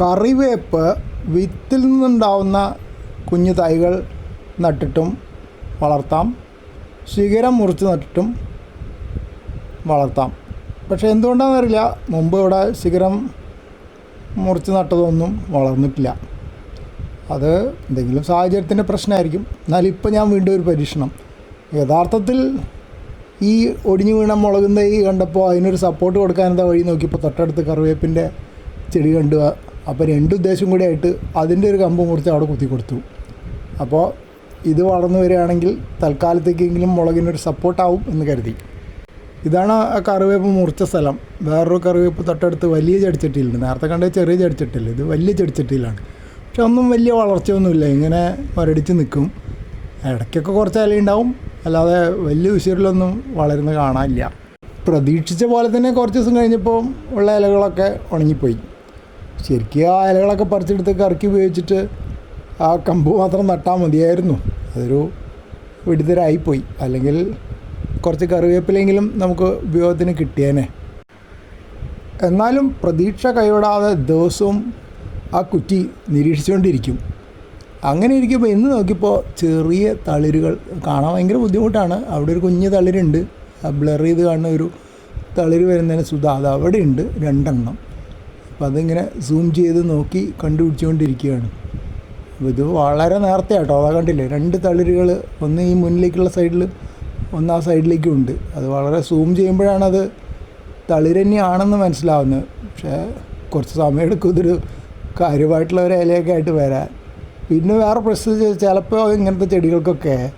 കറിവേപ്പ് വിത്തിൽ നിന്നുണ്ടാവുന്ന കുഞ്ഞു തൈകൾ നട്ടിട്ടും വളർത്താം. ശിഖരം മുറിച്ച് നട്ടിട്ടും വളർത്താം. പക്ഷേ എന്തുകൊണ്ടാണെന്നറിയില്ല. മുമ്പ് ഇവിടെ ശിഖരം മുറിച്ച് നട്ടതൊന്നും വളർന്നിട്ടില്ല. അത് എന്തെങ്കിലും സാഹചര്യത്തിന്റെ പ്രശ്നമായിരിക്കും. എന്നാലും ഇപ്പോൾ ഞാൻ വീണ്ടും ഒരു പരീക്ഷണം. യഥാർത്ഥത്തിൽ ഈ ഒടിഞ്ഞു വീണ മുളകുന്ന ഈ കണ്ടപ്പോൾ അതിനൊരു സപ്പോർട്ട് കൊടുക്കാൻ എന്താ വഴി നോക്കിയപ്പോൾ തൊട്ടടുത്ത് കറിവേപ്പിന്റെ ചെടി കണ്ടു. അപ്പോൾ രണ്ട് ഉദ്ദേശം കൂടി ആയിട്ട് അതിന്റെ ഒരു കമ്പ് മുറിച്ച് അവിടെ കുത്തി കൊടുത്തു. അപ്പോൾ ഇത് വളർന്നു വരികയാണെങ്കിൽ തൽക്കാലത്തേക്കെങ്കിലും മുളകിനൊരു സപ്പോർട്ടാവും എന്ന് കരുതി. ഇതാണ് ആ കറിവേപ്പ് മുറിച്ച സ്ഥലം. വേറൊരു കറിവേപ്പ് തൊട്ടടുത്ത് വലിയ ചെടിച്ചട്ടിയിലുണ്ട്. നേരത്തെ കണ്ട ചെറിയ ചെടിച്ചട്ടിയില്ല ഇത് വലിയ ചെടിച്ചട്ടിയിലാണ്. പക്ഷെ ഒന്നും വലിയ വളർച്ചയൊന്നുമില്ല. ഇങ്ങനെ മരടിച്ച് നിൽക്കും. ഇടയ്ക്കൊക്കെ കുറച്ച് ഇലയുണ്ടാവും അല്ലാതെ വലിയ ഉശിരിലൊന്നും വളരുന്ന കാണാനില്ല. പ്രതീക്ഷിച്ച പോലെ തന്നെ കുറച്ച് ദിവസം കഴിഞ്ഞപ്പോൾ ഉള്ള ഇലകളൊക്കെ ഉണങ്ങിപ്പോയി. ശരിക്കും ആ ഇലകളൊക്കെ പറിച്ചെടുത്ത് കറക്കി ഉപയോഗിച്ചിട്ട് ആ കമ്പ് മാത്രം നട്ടാൽ മതിയായിരുന്നു. അതൊരു വിടുതരായിപ്പോയി അല്ലെങ്കിൽ കുറച്ച് കറിവേപ്പിലെങ്കിലും നമുക്ക് ഉപയോഗത്തിന് കിട്ടിയേനെ. എന്നാലും പ്രതീക്ഷ കൈവിടാതെ ദിവസവും ആ കുറ്റി നിരീക്ഷിച്ചുകൊണ്ടിരിക്കും. അങ്ങനെ ഇരിക്കുമ്പോൾ ഇന്ന് നോക്കിയപ്പോൾ ചെറിയ തളിരുകൾ കാണാൻ ഭയങ്കര ബുദ്ധിമുട്ടാണ്. അവിടെ ഒരു കുഞ്ഞ് തളിരുണ്ട്. ബ്ലർ ചെയ്ത് കാണുന്ന ഒരു തളിര് വരുന്നതിന് സുധ. അത് അവിടെ ഉണ്ട് രണ്ടെണ്ണം. അപ്പം അതിങ്ങനെ സൂം ചെയ്ത് നോക്കി കണ്ടുപിടിച്ചുകൊണ്ടിരിക്കുകയാണ്. അപ്പോൾ ഇത് വളരെ നേരത്തെ ആട്ടോ അതാ കണ്ടില്ലേ? രണ്ട് തളിരുകൾ ഒന്ന് ഈ മുന്നിലേക്കുള്ള സൈഡിൽ ഒന്ന് ആ സൈഡിലേക്കും ഉണ്ട്. അത് വളരെ സൂം ചെയ്യുമ്പോഴാണ് അത് തളിരന്നെയാണെന്ന് മനസ്സിലാവുന്നത്. പക്ഷേ കുറച്ച് സമയം എടുക്കും ഇതൊരു കാര്യമായിട്ടുള്ള ഒരു ഇലയൊക്കെ ആയിട്ട് വരാൻ. പിന്നെ വേറെ പ്രശ്നം ചിലപ്പോൾ ഇങ്ങനത്തെ ചെടികൾക്കൊക്കെ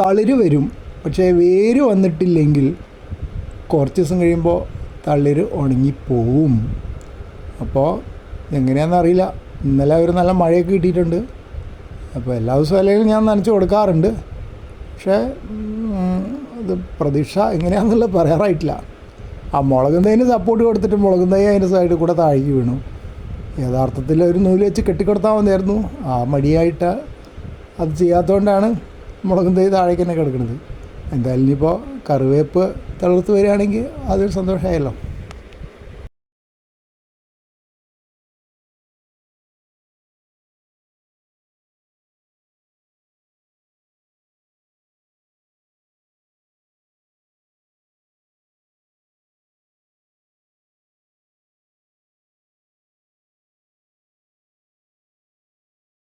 തളിര് വരും. പക്ഷേ വേര് വന്നിട്ടില്ലെങ്കിൽ കുറച്ച് ദിവസം കഴിയുമ്പോൾ തളിര് ഉണങ്ങിപ്പോവും. അപ്പോൾ എങ്ങനെയാണെന്ന് അറിയില്ല. ഇന്നലെ ഒരു നല്ല മഴയൊക്കെ കിട്ടിയിട്ടുണ്ട്. അപ്പോൾ എല്ലാ ദിവസവും അല്ലെങ്കിൽ ഞാൻ നനച്ച് കൊടുക്കാറുണ്ട്. പക്ഷേ അത് പ്രതീക്ഷ എങ്ങനെയാണെന്നുള്ളത് പറയാറായിട്ടില്ല. ആ മുളകും തൈന് സപ്പോർട്ട് കൊടുത്തിട്ട് മുളകും തൈ അതിന്റെ സൈഡിൽ കൂടെ താഴേക്ക് വീണു. യഥാർത്ഥത്തിൽ ഒരു നൂൽ വെച്ച് കെട്ടിക്കൊടുത്താൽ മതിയായിരുന്നു. ആ മടിയായിട്ട് അത് ചെയ്യാത്തതുകൊണ്ടാണ് മുളകും തൈ താഴേക്ക് തന്നെ കിടക്കുന്നത് എന്തായാലും ഇനിയിപ്പോൾ കറിവേപ്പ് തളർത്ത് വരികയാണെങ്കിൽ അതൊരു സന്തോഷമായല്ലോ.